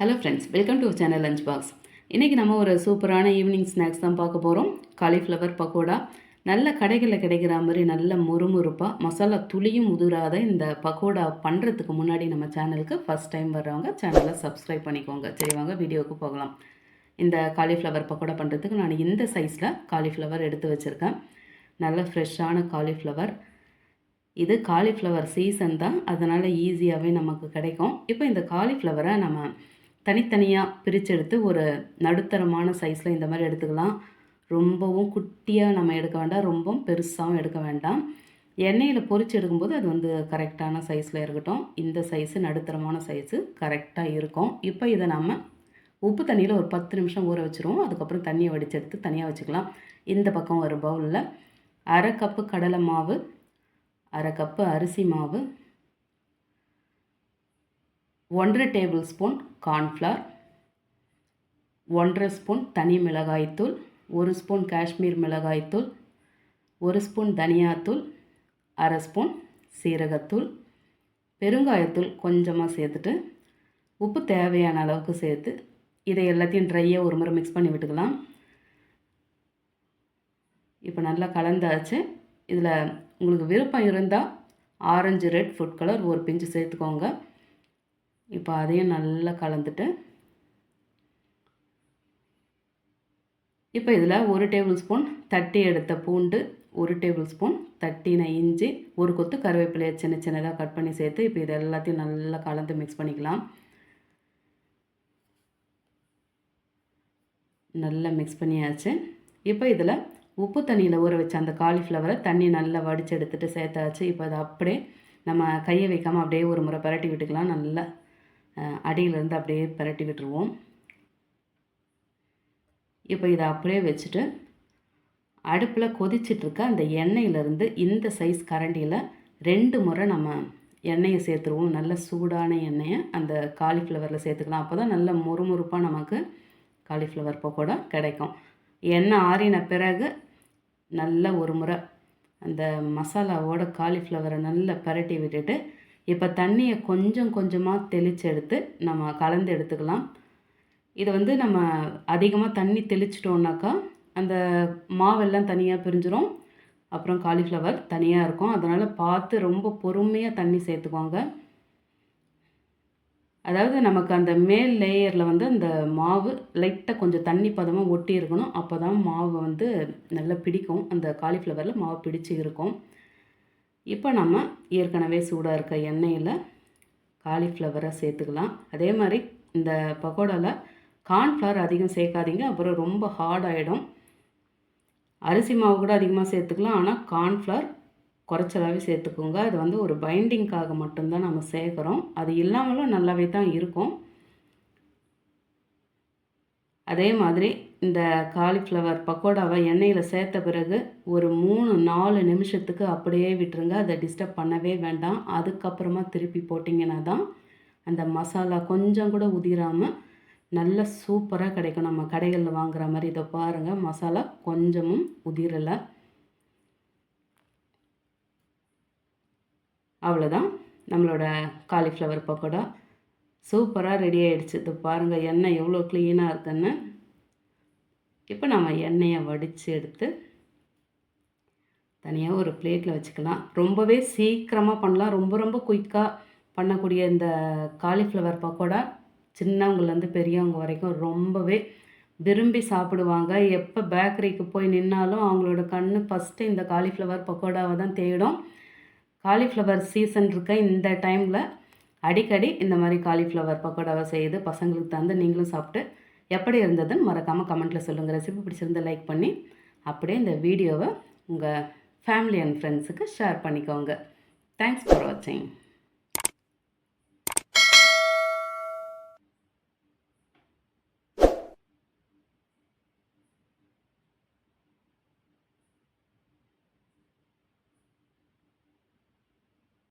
Hello friends welcome to channel lunch box இன்றைக்கி நம்ம ஒரு சூப்பரான ஈவினிங் ஸ்நாக்ஸ் தான் பார்க்க போகிறோம் காலிஃப்ளவர் பக்கோடா. நல்ல கடைகளில் கிடைக்கிற மாதிரி நல்ல முறுமுறுப்பாக மசாலா துளியும் உதிராத இந்த பக்கோடா பண்ணுறதுக்கு முன்னாடி நம்ம சேனலுக்கு ஃபஸ்ட் டைம் வர்றவங்க சேனலை சப்ஸ்கிரைப் பண்ணிக்கோங்க. சரிவாங்க வீடியோவுக்கு போகலாம். இந்த காலிஃப்ளவர் பக்கோடா பண்ணுறதுக்கு நான் இந்த சைஸில் காலிஃப்ளவர் எடுத்து வச்சுருக்கேன். நல்ல ஃப்ரெஷ்ஷான காலிஃப்ளவர் இது காலிஃப்ளவர் சீசன் தான். அதனால் ஈஸியாகவே நமக்கு கிடைக்கும். இப்போ இந்த காலிஃப்ளவரை நம்ம தனித்தனியாக பிரித்தெடுத்து ஒரு நடுத்தரமான சைஸில் இந்த மாதிரி எடுத்துக்கலாம். ரொம்பவும் குட்டியாக நம்ம எடுக்க வேண்டாம். ரொம்பவும் பெருசாகவும் எடுக்க வேண்டாம். எண்ணெயில் பொறிச்சு எடுக்கும்போது அது வந்து கரெக்டான சைஸில் இருக்கட்டும். இந்த சைஸு நடுத்தரமான சைஸு கரெக்டாக இருக்கும். இப்போ இதை நம்ம உப்பு தண்ணியில் ஒரு பத்து நிமிஷம் ஊற வச்சுருவோம். அதுக்கப்புறம் தண்ணியை வடித்து எடுத்து தனியாக வச்சுக்கலாம். இந்த பக்கம் ஒரு பவுலில் அரை கப்பு கடலை மாவு அரை கப்பு அரிசி மாவு ஒன்றரை டேபிள் ஸ்பூன் கார்ன்ஃப்ளவர் ஒன்றரை ஸ்பூன் தனி மிளகாய்த்தூள் ஒரு ஸ்பூன் காஷ்மீர் மிளகாய்த்தூள் ஒரு ஸ்பூன் தனியாத்தூள் அரை ஸ்பூன் சீரகத்தூள் பெருங்காயத்தூள் கொஞ்சமாக சேர்த்துட்டு உப்பு தேவையான அளவுக்கு சேர்த்து இதை எல்லாத்தையும் ட்ரையாக ஒரு முறை மிக்ஸ் பண்ணி விட்டுக்கலாம். இப்போ நல்லா கலந்தாச்சு. இதில் உங்களுக்கு விருப்பம் இருந்தால் ஆரஞ்சு ரெட் ஃபுட் கலர் ஒரு பிஞ்சு சேர்த்துக்கோங்க. இப்போ அதையும் நல்லா கலந்துட்டு இப்போ இதில் ஒரு டேபிள் ஸ்பூன் தட்டி எடுத்த பூண்டு ஒரு டேபிள் ஸ்பூன் தட்டின இஞ்சி ஒரு கொத்து கருவேப்பிலையை சின்ன சின்னதாக கட் பண்ணி சேர்த்து இப்போ இது எல்லாத்தையும் நல்லா கலந்து மிக்ஸ் பண்ணிக்கலாம். நல்லா மிக்ஸ் பண்ணியாச்சு. இப்போ இதில் உப்பு தண்ணியில் ஊற வச்ச அந்த காலிஃப்ளவரை தண்ணி நல்லா வடித்து எடுத்துகிட்டு சேர்த்தாச்சு. இப்போ அதை அப்படியே நம்ம கையை வைக்காமல் அப்படியே ஒரு முறை பரட்டி விட்டுக்கலாம். நல்லா அடியிலேருந்து அப்படியே பரட்டி விட்டுருவோம். இப்போ இதை அப்படியே வச்சுட்டு அடுப்பில் கொதிச்சிட்ருக்க அந்த எண்ணெயிலேருந்து இந்த சைஸ் கரண்டியில் ரெண்டு முறை நம்ம எண்ணெயை சேர்த்துருவோம். நல்ல சூடான எண்ணெயை அந்த காலிஃப்ளவரில் சேர்த்துக்கலாம். அப்போ தான் நல்ல முறுமுறுப்பாக நமக்கு காலிஃப்ளவர் பக்கோடா கிடைக்கும். எண்ணெய் ஆறின பிறகு நல்ல ஒரு முறை அந்த மசாலாவோட காலிஃப்ளவரை நல்லா பரட்டி விட்டுட்டு இப்போ தண்ணியை கொஞ்சம் கொஞ்சமாக தெளித்து எடுத்து நம்ம கலந்து எடுத்துக்கலாம். இதை வந்து நம்ம அதிகமாக தண்ணி தெளிச்சிட்டோம்னாக்கா அந்த மாவெல்லாம் தனியாக பிரிஞ்சிரும். அப்புறம் காலிஃப்ளவர் தனியாக இருக்கும். அதனால் பார்த்து ரொம்ப பொறுமையாக தண்ணி சேர்த்துக்கோங்க. அதாவது நமக்கு அந்த மேல் லேயரில் வந்து அந்த மாவு லைட்டாக கொஞ்சம் தண்ணி பதமாக ஒட்டி இருக்கணும். அப்போ தான் மாவு வந்து நல்லா பிடிக்கும். அந்த காலிஃப்ளவரில் மாவு பிடிச்சி இருக்கும். இப்போ நம்ம ஏற்கனவே சூடாக இருக்க எண்ணெயில் காலிஃப்ளவரை சேர்த்துக்கலாம். அதே மாதிரி இந்த பக்கோடாவில் கார்ன்ஃப்ளவர் அதிகம் சேர்க்காதீங்க. அப்புறம் ரொம்ப ஹார்ட் ஆகிடும் அரிசி மாவு கூட அதிகமாக சேர்த்துக்கலாம். ஆனால் கார்ன்ஃப்ளவர் குறைச்சலாகவே சேர்த்துக்கோங்க. அது வந்து ஒரு பைண்டிங்க்காக மட்டும்தான் நம்ம சேர்க்குறோம். அது இல்லாமலும் நல்லாவே தான் இருக்கும். அதே மாதிரி இந்த காலிஃப்ளவர் பக்கோடாவை எண்ணெயில் சேர்த்த பிறகு ஒரு மூணு நாலு நிமிஷத்துக்கு அப்படியே விட்டுருங்க. அதை டிஸ்டர்ப் பண்ணவே வேண்டாம். அதுக்கப்புறமா திருப்பி போட்டிங்கன்னா தான் அந்த மசாலா கொஞ்சம் கூட உதிராமல் நல்ல சூப்பராக கிடைக்கும். நம்ம கடைகளில் வாங்குகிற மாதிரி இதை பாருங்கள் மசாலா கொஞ்சமும் உதிரலை. அவ்வளோதான். நம்மளோட காலிஃப்ளவர் பக்கோடா சூப்பராக ரெடி ஆகிடுச்சு இது பாருங்கள் எண்ணெய் எவ்வளோ க்ளீனாக இருக்குன்னு. இப்போ நம்ம எண்ணெயை வடித்து எடுத்து தனியாக ஒரு பிளேட்டில் வச்சுக்கலாம். ரொம்பவே சீக்கிரமாக பண்ணலாம். ரொம்ப ரொம்ப குயிக்காக பண்ணக்கூடிய இந்த காலிஃப்ளவர் பக்கோடா சின்னவங்கலேருந்து பெரியவங்க வரைக்கும் ரொம்பவே விரும்பி சாப்பிடுவாங்க. எப்போ பேக்கரிக்கு போய் நின்னாலும் அவங்களோட கண் ஃபஸ்ட்டு இந்த காலிஃப்ளவர் பக்கோடாவை தான் தேடும். காலிஃப்ளவர் சீசன் இருக்க இந்த டைமில் அடிக்கடி இந்த மாதிரி காலிஃப்ளவர் பக்கோடாவை செய்து பசங்களுக்கு தந்து நீங்களும் சாப்பிட்டு எப்படி இருந்ததுன்னு மறக்காமல் கமெண்ட்டில் சொல்லுங்கள் ரெசிபி பிடிச்சிருந்த லைக் பண்ணி அப்படியே இந்த வீடியோவை உங்கள் ஃபேமிலி அண்ட் ஃப்ரெண்ட்ஸுக்கு ஷேர் பண்ணிக்கோங்க. தேங்க்ஸ் ஃபார் வாட்சிங்